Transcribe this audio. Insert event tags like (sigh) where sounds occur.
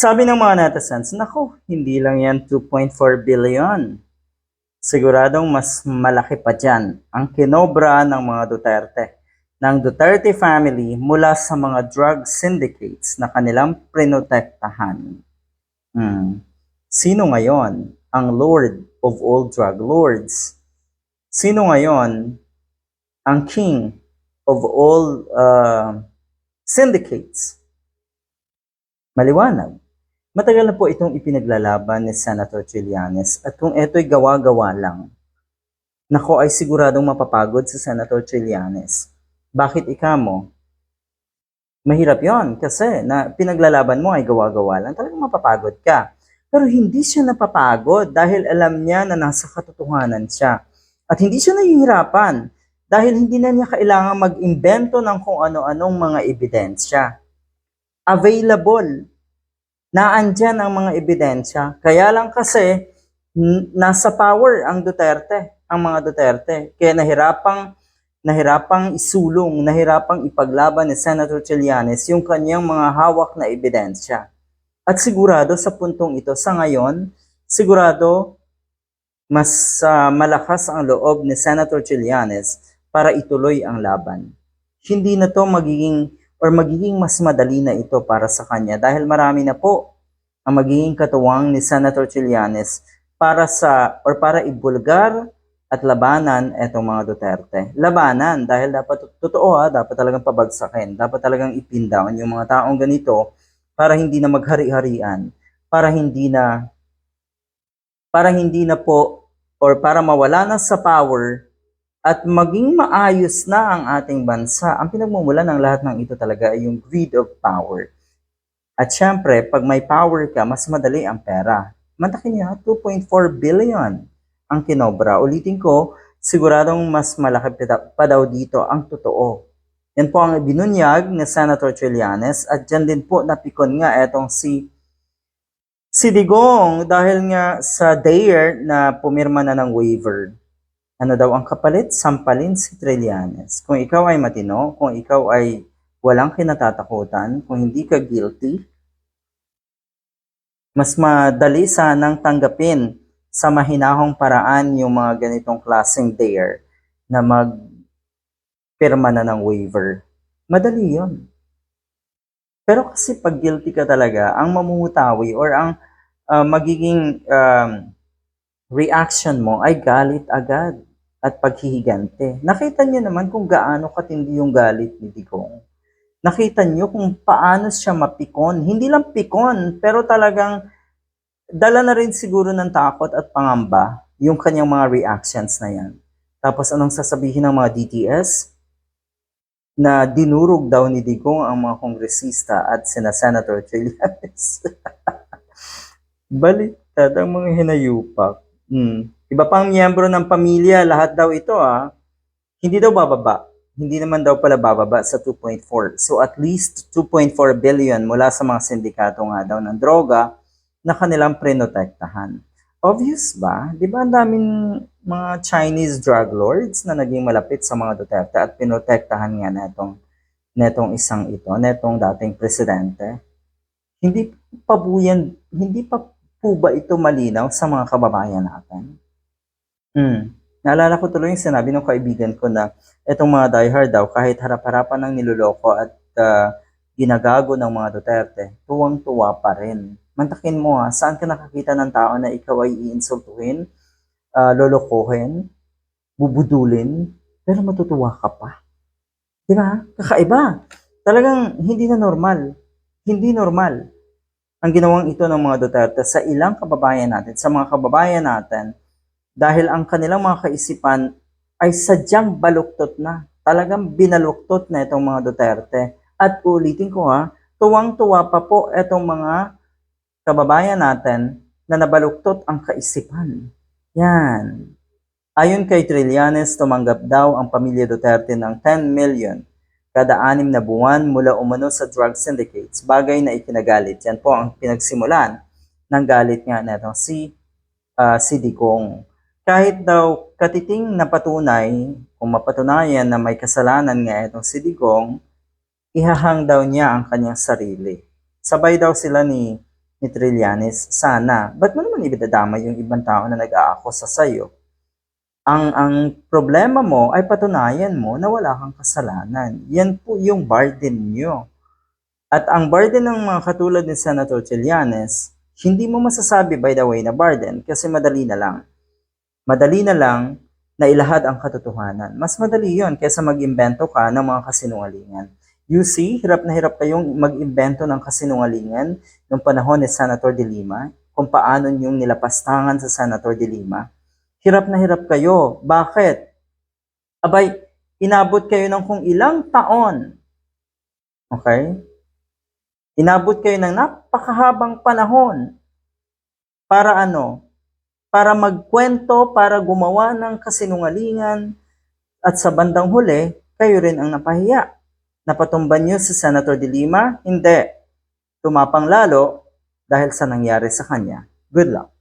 Sabi ng mga netizens, nako, hindi lang yan 2.4 billion. Siguradong mas malaki pa dyan ang kinobra ng mga Duterte, ng Duterte family mula sa mga drug syndicates na kanilang prinotektahan. Hmm. Sino ngayon ang Lord of all drug lords? Sino ngayon ang King of all uh, syndicates? Maliwanag. Matagal na po itong ipinaglalaban ni Senator Trillanes at kung ito'y gawa-gawa lang, nako ay siguradong mapapagod si Senator Trillanes. Bakit ika mo? Mahirap yon kasi na pinaglalaban mo ay gawa-gawa lang, talagang mapapagod ka. Pero hindi siya napapagod dahil alam niya na nasa katotohanan siya. At hindi siya nahihirapan dahil hindi na niya kailangan mag-imbento ng kung ano-anong mga ebidensya. Available naandyan ang mga ebidensya. Kaya lang kasi, nasa power ang Duterte, ang mga Duterte. Kaya nahirapang, nahirapang isulong, nahirapang ipaglaban ni Senator Trillanes yung kanyang mga hawak na ebidensya. At sigurado sa puntong ito, sa ngayon, sigurado mas ah, malakas ang loob ni Senator Trillanes para ituloy ang laban. Hindi na to magiging or magiging mas madali na ito para sa kanya dahil marami na po ang magiging katuwang ni Senator Trillanes para sa or para ibulgar at labanan etong mga Duterte. Labanan dahil dapat totoo ha, dapat talagang pabagsakin, dapat talagang ipin down yung mga taong ganito para hindi na maghari-harian, para hindi na para hindi na po or para mawala na sa power at maging maayos na ang ating bansa. Ang pinagmumulan ng lahat ng ito talaga ay yung greed of power. At syempre, pag may power ka, mas madali ang pera. Mantakin niya, 2.4 billion ang kinobra. Ulitin ko, siguradong mas malaki pa daw dito ang totoo. Yan po ang binunyag ni Senator Trillanes at dyan din po napikon nga etong si si Digong dahil nga sa dare na pumirma na ng waiver. Ano daw ang kapalit? Sampalin si Trillanes. Kung ikaw ay matino, kung ikaw ay walang kinatatakutan, kung hindi ka guilty, mas madali sanang tanggapin sa mahinahong paraan yung mga ganitong klaseng dare na magpirma na ng waiver. Madali yon. Pero kasi pag guilty ka talaga, ang mamumutawi or ang ah, magiging um, reaction mo ay galit agad at paghihigante. Nakita niyo naman kung gaano katindi yung galit ni Digong. Nakita niyo kung paano siya mapikon. Hindi lang pikon, pero talagang dala na rin siguro ng takot at pangamba yung kanyang mga reactions na yan. Tapos anong sasabihin ng mga DTS? Na dinurog daw ni Digong ang mga kongresista at sina Senator Trillanes. (laughs) Baliktad ang mga hinayupak. Hmm. Iba pang miyembro ng pamilya, lahat daw ito ah, hindi daw bababa. Hindi naman daw pala bababa sa 2.4. So at least 2.4 billion mula sa mga sindikato nga daw ng droga na kanilang prenotektahan. Obvious ba? Di ba ang daming mga Chinese drug lords na naging malapit sa mga Duterte at pinotektahan nga netong, netong isang ito, netong dating presidente? Hindi pa po hindi pa po ba ito malinaw sa mga kababayan natin? Hmm. Naalala ko tuloy yung sinabi ng kaibigan ko na itong mga diehard daw, kahit harap-harapan ng niloloko at ah, ginagago ng mga Duterte, tuwang-tuwa pa rin. Mantakin mo ha, saan ka nakakita ng tao na ikaw ay iinsultuhin, ah, lolokohin, bubudulin, pero matutuwa ka pa. Di ba? Kakaiba. Talagang hindi na normal. Hindi normal ang ginawang ito ng mga Duterte sa ilang kababayan natin, sa mga kababayan natin, dahil ang kanilang mga kaisipan ay sadyang baluktot na. Talagang binaluktot na itong mga Duterte. At ulitin ko ha, tuwang-tuwa pa po itong mga kababayan natin na nabaluktot ang kaisipan. Yan. Ayon kay Trillanes, tumanggap daw ang pamilya Duterte ng 10 million kada anim na buwan mula umano sa drug syndicates, bagay na ikinagalit. Yan po ang pinagsimulan ng galit nga netong si, ah, si Digong. Kahit daw katiting na patunay, kung mapatunayan na may kasalanan nga itong si Digong, ihahang daw niya ang kanyang sarili. Sabay daw sila ni ni Trillanes, sana. Ba't mo naman ibinadamay yung ibang tao na nag-aakusa sa'yo? Ang, ang problema mo ay patunayan mo na wala kang kasalanan. Yan po yung burden nyo. At ang burden ng mga katulad ni Senator Trillanes, hindi mo masasabi by the way na burden kasi madali na lang. Madali na lang na ilahad ang katotohanan. Mas madali yon kaysa mag-imbento ka ng mga kasinungalingan. You see, hirap na hirap kayong mag-imbento ng kasinungalingan noong panahon ni Senator De Lima, kung paano yung nilapastangan sa Senator De Lima. Hirap na hirap kayo. Bakit? Abay, inabot kayo ng kung ilang taon. Okay? Inabot kayo ng napakahabang panahon para ano? Para magkwento, para gumawa ng kasinungalingan at sa bandang huli, kayo rin ang napahiya. Napatumban niyo si Senator De Lima? Hindi. Tumapang lalo dahil sa nangyari sa kanya. Good luck.